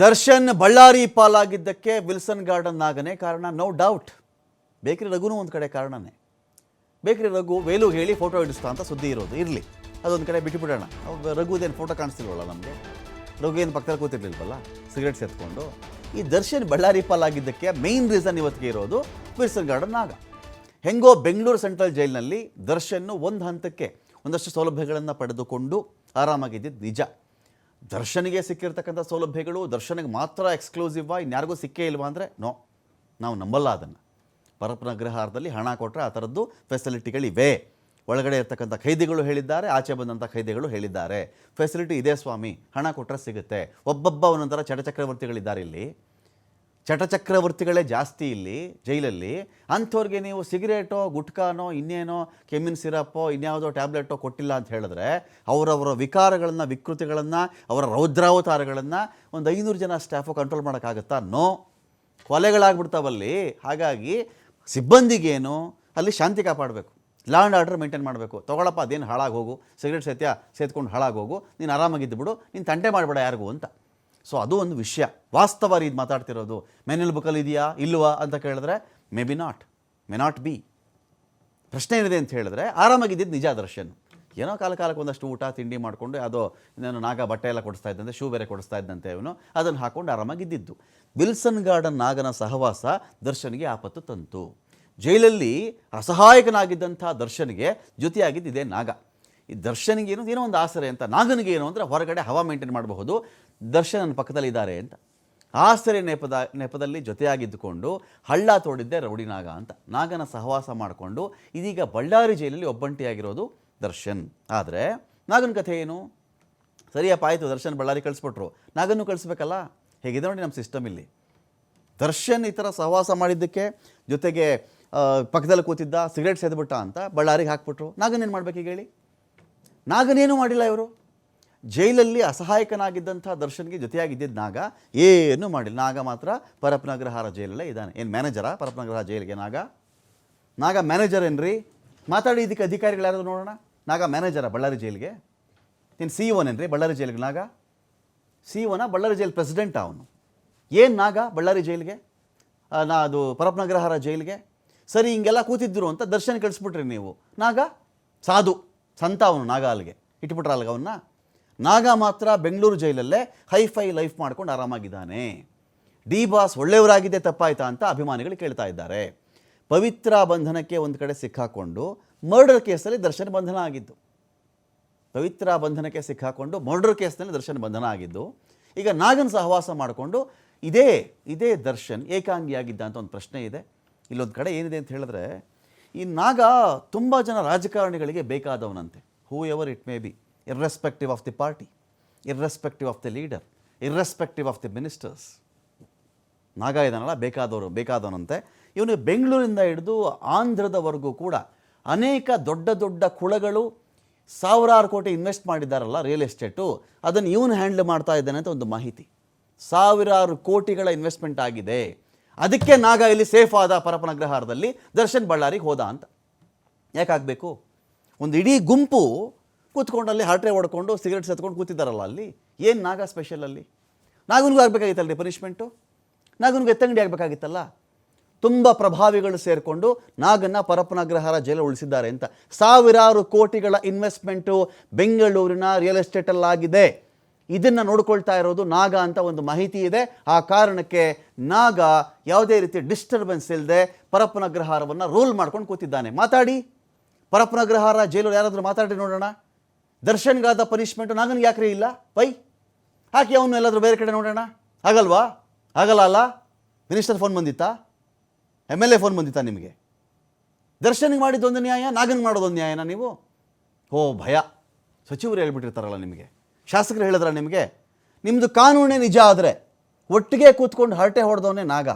ದರ್ಶನ್ ಬಳ್ಳಾರಿ ಪಾಲಾಗಿದ್ದಕ್ಕೆ Wilson garden ಆಗನೇ ಕಾರಣ, ನೋ ಡೌಟ್. ಬೇಕ್ರಿ ರಘುನೂ ಒಂದು ಕಡೆ ಕಾರಣನೇ. ಬೇಕ್ರಿ ರಘು, ವೇಲು ಹೇಳಿ ಫೋಟೋ ಹಿಡಿಸ್ತಾ ಅಂತ ಸುದ್ದಿ ಇರೋದು, ಇರಲಿ. ಅದೊಂದು ಕಡೆ ಬಿಟ್ಟುಬಿಡೋಣ ರಘುದೇನು ಫೋಟೋ ಕಾಣಿಸ್ತಿಲ್ವಲ್ಲ ನಮಗೆ? ರಘು ಏನು ಪಕ್ಕದಲ್ಲಿ ಕೂತಿರ್ಲಿಲ್ವಲ್ಲ ಸಿಗರೇಟ್ ಸೇರ್ಕೊಂಡು ಈ ದರ್ಶನ್ ಬಳ್ಳಾರಿ ಪಾಲಾಗಿದ್ದಕ್ಕೆ ಮೇಯ್ನ್ ರೀಸನ್ ಇವತ್ತಿಗೆ ಇರೋದು ವಿಲ್ಸನ್ ಗಾರ್ಡನ್ ಆಗ ಹೆಂಗೋ ಬೆಂಗಳೂರು ಸೆಂಟ್ರಲ್ ಜೈಲಿನಲ್ಲಿ ದರ್ಶನ್ನು ಒಂದು ಹಂತಕ್ಕೆ ಒಂದಷ್ಟು ಸೌಲಭ್ಯಗಳನ್ನು ಪಡೆದುಕೊಂಡು ಆರಾಮಾಗಿದ್ದಿದ್ದು ನಿಜ. ದರ್ಶನಿಗೆ ಸಿಕ್ಕಿರ್ತಕ್ಕಂಥ ಸೌಲಭ್ಯಗಳು, ದರ್ಶನಿಗೆ ಮಾತ್ರ ಎಕ್ಸ್ಕ್ಲೂಸಿವ್ ಇನ್ಯಾರಿಗೂ ಸಿಕ್ಕೇ ಇಲ್ವಾ ಅಂದರೆ ನೋ ನಾವು ನಂಬಲ್ಲ ಅದನ್ನು. ಪರಪನಗ್ರಹಾರದಲ್ಲಿ ಹಣ ಕೊಟ್ಟರೆ ಆ ಥರದ್ದು ಫೆಸಿಲಿಟಿಗಳಿವೆ ಒಳಗಡೆ ಇರ್ತಕ್ಕಂಥ ಖೈದಿಗಳು ಹೇಳಿದ್ದಾರೆ, ಆಚೆ ಬಂದಂಥ ಖೈದಿಗಳು ಹೇಳಿದ್ದಾರೆ. ಫೆಸಿಲಿಟಿ ಇದೆ ಸ್ವಾಮಿ, ಹಣ ಕೊಟ್ಟರೆ ಸಿಗುತ್ತೆ. ಒಬ್ಬೊಬ್ಬ ಒಂದೊಂಥರ ಚಟಚಕ್ರವರ್ತಿಗಳಿದ್ದಾರೆ ಇಲ್ಲಿ. ಚಟಚಕ್ರವರ್ತಿಗಳೇ ಜಾಸ್ತಿ ಇಲ್ಲಿ ಜೈಲಲ್ಲಿ. ಅಂಥವ್ರಿಗೆ ನೀವು ಸಿಗರೇಟೋ, ಗುಟ್ಕಾನೋ, ಇನ್ನೇನೋ ಕೆಮ್ಮಿನ ಸಿರಪ್ಪೋ, ಇನ್ಯಾವುದೋ ಟ್ಯಾಬ್ಲೆಟೋ ಕೊಟ್ಟಿಲ್ಲ ಅಂತ ಹೇಳಿದ್ರೆ ಅವರವರ ವಿಕಾರಗಳನ್ನು, ವಿಕೃತಿಗಳನ್ನು, ಅವರ ರೌದ್ರಾವತಾರಗಳನ್ನು ಒಂದು ಐನೂರು ಜನ ಸ್ಟಾಫು ಕಂಟ್ರೋಲ್ ಮಾಡೋಕ್ಕಾಗತ್ತಾ? ನೋ. ಕೊಲೆಗಳಾಗ್ಬಿಡ್ತಾವಲ್ಲಿ. ಹಾಗಾಗಿ ಸಿಬ್ಬಂದಿಗೇನು ಅಲ್ಲಿ ಶಾಂತಿ ಕಾಪಾಡಬೇಕು. ಲಾ ಆ್ಯಂಡ್ ಆರ್ಡರ್ ಮೇಂಟೈನ್ ಮಾಡಬೇಕು. ತೊಗೊಳಪ್ಪ, ಅದೇನು ಹಾಳಾಗಿ ಹೋಗು. ಸಿಗರೇಟ್ ಸತ್ಯ ಸೇದ್ಕೊಂಡು ಹಾಳಾಗಿ ಹೋಗು. ನೀನು ಆರಾಮಾಗಿದ್ದು ಬಿಡು. ನೀನು ತಂಟೆ ಮಾಡಬೇಡ ಯಾರಿಗೂ ಅಂತ. ಸೊ ಅದು ಒಂದು ವಿಷಯ. ವಾಸ್ತವ ಇದು ಮಾತಾಡ್ತಿರೋದು ಮೆನ್ಯಲ್ ಬುಕ್ಕಲ್ಲಿ ಇದೆಯಾ, ಇಲ್ವಾ ಅಂತ ಕೇಳಿದ್ರೆ may be not may not be ಪ್ರಶ್ನೆ ಏನಿದೆ ಅಂತ ಹೇಳಿದ್ರೆ, ಆರಾಮಾಗಿದ್ದಿದ್ದು ನಿಜ ದರ್ಶನ್. ಏನೋ ಕಾಲ ಕಾಲಕ್ಕೆ ಒಂದಷ್ಟು ಊಟ, ತಿಂಡಿ ಮಾಡಿಕೊಂಡು, ಅದು, ನಾನು ನಾಗ ಬಟ್ಟೆ ಎಲ್ಲ ಕೊಡಿಸ್ತಾ ಇದ್ದಂತೆ ಶೂ ಬೇರೆ ಕೊಡಿಸ್ತಾ ಇದ್ದಂತೆ ಇವನು, ಅದನ್ನು ಹಾಕ್ಕೊಂಡು ಆರಾಮಾಗಿದ್ದಿದ್ದು. ವಿಲ್ಸನ್ ಗಾರ್ಡನ್ ನಾಗನ ಸಹವಾಸ ದರ್ಶನ್ಗೆ ಆಪತ್ತು ತಂತು. ಜೈಲಲ್ಲಿ ಅಸಹಾಯಕನಾಗಿದ್ದಂಥ ದರ್ಶನ್ಗೆ ಜೊತೆಯಾಗಿದ್ದಿದೆ ನಾಗ. ಈ ದರ್ಶನ್ಗೆ ಏನು ಏನೋ ಒಂದು ಆಸರೆ ಅಂತ, ನಾಗನಿಗೆ ಏನು ಅಂದರೆ ಹೊರಗಡೆ ಹವಾ ಮೇಂಟೈನ್ ಮಾಡಬಹುದು. ದರ್ಶನ್ ನನ್ನ ಪಕ್ಕದಲ್ಲಿದ್ದಾರೆ ಅಂತ. ಆಸರೆ ನೆಪದ ನೆಪದಲ್ಲಿ ಜೊತೆಯಾಗಿದ್ದುಕೊಂಡು ಹಳ್ಳ ತೋಡಿದ್ದೆ ರೌಡಿ ನಾಗ ಅಂತ. ನಾಗನ ಸಹವಾಸ ಮಾಡಿಕೊಂಡು ಇದೀಗ ಬಳ್ಳಾರಿ ಜೈಲಲ್ಲಿ ಒಬ್ಬಂಟಿಯಾಗಿರೋದು ದರ್ಶನ್. ಆದರೆ ನಾಗನ ಕಥೆ ಏನು? ಸರಿಯಪ್ಪ, ಆಯಿತು, ದರ್ಶನ್ ಬಳ್ಳಾರಿ ಕಳಿಸ್ಬಿಟ್ರು. ನಾಗನ್ನು ಕಳಿಸ್ಬೇಕಲ್ಲ? ಹೇಗಿದೆ ನೋಡಿ ನಮ್ಮ ಸಿಸ್ಟಮ್ ಇಲ್ಲಿ. ದರ್ಶನ್ ಈ ಥರ ಸಹವಾಸ ಮಾಡಿದ್ದಕ್ಕೆ ಜೊತೆಗೆ ಪಕ್ಕದಲ್ಲಿ ಕೂತಿದ್ದ, ಸಿಗರೇಟ್ ಸೇದ್ಬಿಟ್ಟ ಅಂತ ಬಳ್ಳಾರಿಗೆ ಹಾಕ್ಬಿಟ್ರು. ನಾಗನ್ ಏನು ಮಾಡ್ಬೇಕು ಹೇಳಿ? ನಾಗನೇನು ಮಾಡಿಲ್ಲ ಇವರು? ಜೈಲಲ್ಲಿ ಅಸಹಾಯಕನಾಗಿದ್ದಂಥ ದರ್ಶನ್ಗೆ ಜೊತೆಯಾಗಿದ್ದಿದ್ದ ನಾಗ ಏನೂ ಮಾಡಿಲ್ಲ. ನಾಗ ಮಾತ್ರ ಪರಪ್ನಗ್ರಹಾರ ಜೈಲಲ್ಲೇ ಇದ್ದಾನೆ. ಏನು ಮ್ಯಾನೇಜರಾ? ಪರಪ್ನಗ್ರಹ ಜೈಲಿಗೆ ನಾಗ? ನಾಗ ಮ್ಯಾನೇಜರ್ ಏನ್ರಿ? ಮಾತಾಡಿ, ಇದಕ್ಕೆ ಅಧಿಕಾರಿಗಳು ನೋಡೋಣ? ನಾಗ ಮ್ಯಾನೇಜರ ಬಳ್ಳಾರಿ ಜೈಲಿಗೆ? ನೀನು ಸಿ ಓನೇನ್ರಿ ಬಳ್ಳಾರಿ ಜೈಲಿಗೆ ನಾಗ? ಸಿ ಒನ ಬಳ್ಳಾರಿ ಜೈಲ್ ಪ್ರೆಸಿಡೆಂಟ್ ಅವನು. ಏನು ನಾಗ ಬಳ್ಳಾರಿ ಜೈಲಿಗೆ? ನಾ, ಅದು ಪರಪ್ನಗ್ರಹಾರ ಜೈಲಿಗೆ? ಸರಿ, ಹಿಂಗೆಲ್ಲ ಕೂತಿದ್ದರು ಅಂತ ದರ್ಶನ ಕಳಿಸ್ಬಿಟ್ರಿ ನೀವು. ನಾಗ ಸಾಧು. ಸಂತ ಅವನು ನಾಗ ಅಲ್ಲಿಗೆ ಇಟ್ಬಿಟ್ರ ಅಲ್ಲಿಗೆ ಅವನ್ನ ನಾಗ ಮಾತ್ರ ಬೆಂಗಳೂರು ಜೈಲಲ್ಲೇ ಹೈಫೈ ಲೈಫ್ ಮಾಡ್ಕೊಂಡು ಆರಾಮಾಗಿದ್ದಾನೆ. ಡಿ ಬಾಸ್ ಒಳ್ಳೆಯವರಾಗಿದ್ದೆ ತಪ್ಪಾಯ್ತಾ ಅಂತ ಅಭಿಮಾನಿಗಳು ಕೇಳ್ತಾ ಇದ್ದಾರೆ. ಪವಿತ್ರ ಬಂಧನಕ್ಕೆ ಒಂದು ಕಡೆ ಸಿಕ್ಕಾಕೊಂಡು ಮರ್ಡರ್ ಕೇಸಲ್ಲಿ ದರ್ಶನ ಬಂಧನ ಆಗಿದ್ದು. ಪವಿತ್ರ ಬಂಧನಕ್ಕೆ ಸಿಕ್ಕಾಕೊಂಡು ಮರ್ಡರ್ ಕೇಸ್ನಲ್ಲಿ ದರ್ಶನ ಬಂಧನ ಆಗಿದ್ದು. ಈಗ ನಾಗನ್ ಸಹವಾಸ ಮಾಡಿಕೊಂಡು ಇದೇ ಇದೇ ದರ್ಶನ್ ಏಕಾಂಗಿಯಾಗಿದ್ದ ಅಂತ ಒಂದು ಪ್ರಶ್ನೆ ಇದೆ. ಇಲ್ಲೊಂದು ಕಡೆ ಏನಿದೆ ಅಂತ ಹೇಳಿದ್ರೆ ಈ ನಾಗ ತುಂಬ ಜನ ರಾಜಕಾರಣಿಗಳಿಗೆ ಬೇಕಾದವನಂತೆ. Whoever it may be irrespective of the party irrespective of the leader irrespective of the ministers Naga ಇದನ್ನಲ್ಲ ಬೇಕಾದವರು, ಬೇಕಾದವನಂತೆ. ಇವನು ಬೆಂಗಳೂರಿಂದ ಹಿಡಿದು ಆಂಧ್ರದವರೆಗೂ ಕೂಡ ಅನೇಕ ದೊಡ್ಡ ದೊಡ್ಡ ಕುಳಗಳು ಸಾವಿರಾರು ಕೋಟಿ ಇನ್ವೆಸ್ಟ್ ಮಾಡಿದ್ದಾರಲ್ಲ ರಿಯಲ್ ಎಸ್ಟೇಟು ಅದನ್ನು ಇವನು ಹ್ಯಾಂಡ್ಲ್ ಮಾಡ್ತಾ ಇದ್ದಾನೆ ಅಂತ ಒಂದು ಮಾಹಿತಿ. ಸಾವಿರಾರು ಕೋಟಿಗಳ ಇನ್ವೆಸ್ಟ್ಮೆಂಟ್ ಆಗಿದೆ. ಅದಕ್ಕೆ ನಾಗ ಇಲ್ಲಿ ಸೇಫ್ ಆದ ಪರಪನಗ್ರಹಾರದಲ್ಲಿ ದರ್ಶನ್ ಬಳ್ಳಾರಿಗೆ ಹೋದ ಅಂತ. ಯಾಕಾಗಬೇಕು? ಒಂದು ಇಡೀ ಗುಂಪು ಕೂತ್ಕೊಂಡು ಅಲ್ಲಿ ಹರಟೆ ಹೊಡ್ಕೊಂಡು ಸಿಗರೇಟ್ ಸತ್ಕೊಂಡು ಕೂತಿದ್ದಾರಲ್ಲ ಅಲ್ಲಿ. ಏನು ನಾಗ ಸ್ಪೆಷಲ್ ಅಲ್ಲಿ? ನಾಗನಿಗೂ ರೀ ಪನಿಷ್ಮೆಂಟು ನಾಗನಿಗೂ ಎತ್ತಂಗಡಿ ಆಗಬೇಕಾಗಿತ್ತಲ್ಲ? ತುಂಬ ಪ್ರಭಾವಿಗಳು ಸೇರಿಕೊಂಡು ನಾಗನ್ನ ಪರಪನಗ್ರಹಾರ ಜೈಲು ಉಳಿಸಿದ್ದಾರೆ ಅಂತ. ಸಾವಿರಾರು ಕೋಟಿಗಳ ಇನ್ವೆಸ್ಟ್ಮೆಂಟು ಬೆಂಗಳೂರಿನ ರಿಯಲ್ ಎಸ್ಟೇಟಲ್ಲಾಗಿದೆ ಇದನ್ನು ನೋಡ್ಕೊಳ್ತಾ ಇರೋದು ನಾಗ ಅಂತ ಒಂದು ಮಾಹಿತಿ ಇದೆ. ಆ ಕಾರಣಕ್ಕೆ ನಾಗ ಯಾವುದೇ ರೀತಿ ಡಿಸ್ಟರ್ಬೆನ್ಸ್ ಇಲ್ಲದೆ ಪರಪನಗ್ರಹಾರವನ್ನು ರೋಲ್ ಮಾಡ್ಕೊಂಡು ಕೂತಿದ್ದಾನೆ. ಮಾತಾಡಿ. ಪರಪನಗ್ರಹಾರ ಜೈಲು ಯಾರಾದರೂ ಮಾತಾಡಿ ನೋಡೋಣ. ದರ್ಶನ್ಗಾದ ಪನಿಷ್ಮೆಂಟು ನಾಗನಿಗೆ ಯಾಕ್ರಿ ಇಲ್ಲ? ಪೈ. ಹಾಕಿ ಅವನು ಎಲ್ಲಾದರೂ ಬೇರೆ ಕಡೆ ನೋಡೋಣ. ಆಗಲ್ವಾ? ಆಗಲ್ಲ ಅಲ್ಲ? ಮಿನಿಸ್ಟರ್ ಫೋನ್ ಬಂದಿತ್ತಾ? ಎಂ ಎಲ್ ಎ ಫೋನ್ ಬಂದಿತ್ತಾ ನಿಮಗೆ? ದರ್ಶನಿಗೆ ಮಾಡಿದ್ದೊಂದು ನ್ಯಾಯ, ನಾಗನಿಗೆ ಮಾಡೋದೊಂದು ನ್ಯಾಯನ ನೀವು? ಓ ಭಯ. ಸಚಿವರು ಹೇಳ್ಬಿಟ್ಟಿರ್ತಾರಲ್ಲ ನಿಮಗೆ. ಶಾಸಕರು ಹೇಳಿದ್ರ ನಿಮಗೆ? ನಿಮ್ಮದು ಕಾನೂನೇ ನಿಜ ಆದರೆ ಒಟ್ಟಿಗೆ ಕೂತ್ಕೊಂಡು ಹರಟೆ ಹೊಡೆದವನೇ ನಾಗ.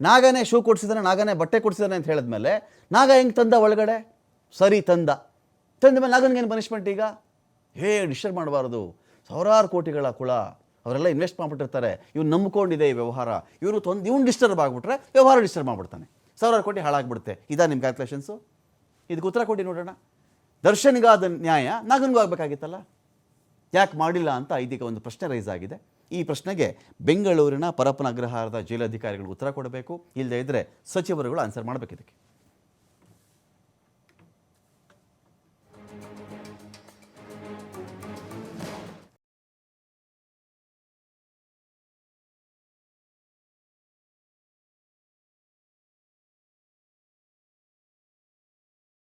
ನಾಗನೇ ಶೂ ಕೊಡಿಸಿದಾನೆ, ನಾಗನೇ ಬಟ್ಟೆ ಕೊಡಿಸಿದಾನೆ ಅಂತ ಹೇಳಿದ್ಮೇಲೆ ನಾಗ ಹೆಂಗೆ ತಂದ ಒಳಗಡೆ? ಸರಿ ತಂದ. ತಂದ ಮೇಲೆ ನಾಗನಿಗೇನು ಪನಿಷ್ಮೆಂಟ್ ಈಗ? ಹೇ ಡಿಸ್ಟರ್ಬ್ ಮಾಡಬಾರ್ದು. ಸಾವಿರಾರು ಕೋಟಿಗಳ ಕುಳ ಅವರೆಲ್ಲ ಇನ್ವೆಸ್ಟ್ ಮಾಡಿಬಿಟ್ಟಿರ್ತಾರೆ. ಇವ್ನು ನಂಬ್ಕೊಂಡಿದೆ ಈ ವ್ಯವಹಾರ. ಇವರು ತೊಂದು ಇವ್ನು ಡಿಸ್ಟರ್ಬ್ ಆಗಿಬಿಟ್ರೆ ವ್ಯವಹಾರ ಡಿಸ್ಟರ್ಬ್ ಮಾಡಿಬಿಡ್ತಾನೆ. ಸಾವಿರಾರು ಕೋಟಿ ಹಾಳಾಗ್ಬಿಡುತ್ತೆ. ಇದಾ ನಿಮ್ಮ ಕ್ಯಾಲ್ಕುಲೇಷನ್ಸು ಇದಕ್ಕೆ ಉತ್ತರ ಕೊಟ್ಟು ನೋಡೋಣ. ದರ್ಶನ್ಗಾದ ನ್ಯಾಯ ನಾಗನಿಗೂ ಆಗಬೇಕಾಗಿತ್ತಲ್ಲ? ಯಾಕೆ ಮಾಡಿಲ್ಲ ಅಂತ ಇದೀಗ ಒಂದು ಪ್ರಶ್ನೆ ರೈಸ್ ಆಗಿದೆ. ಈ ಪ್ರಶ್ನೆಗೆ ಬೆಂಗಳೂರಿನ ಪರಪ್ಪನ ಅಗ್ರಹಾರದ ಜೈಲಧಿಕಾರಿಗಳು ಉತ್ತರ ಕೊಡಬೇಕು. ಇಲ್ಲದೇ ಇದ್ದರೆ ಸಚಿವರುಗಳು ಆನ್ಸರ್ ಮಾಡಬೇಕು ಇದಕ್ಕೆ.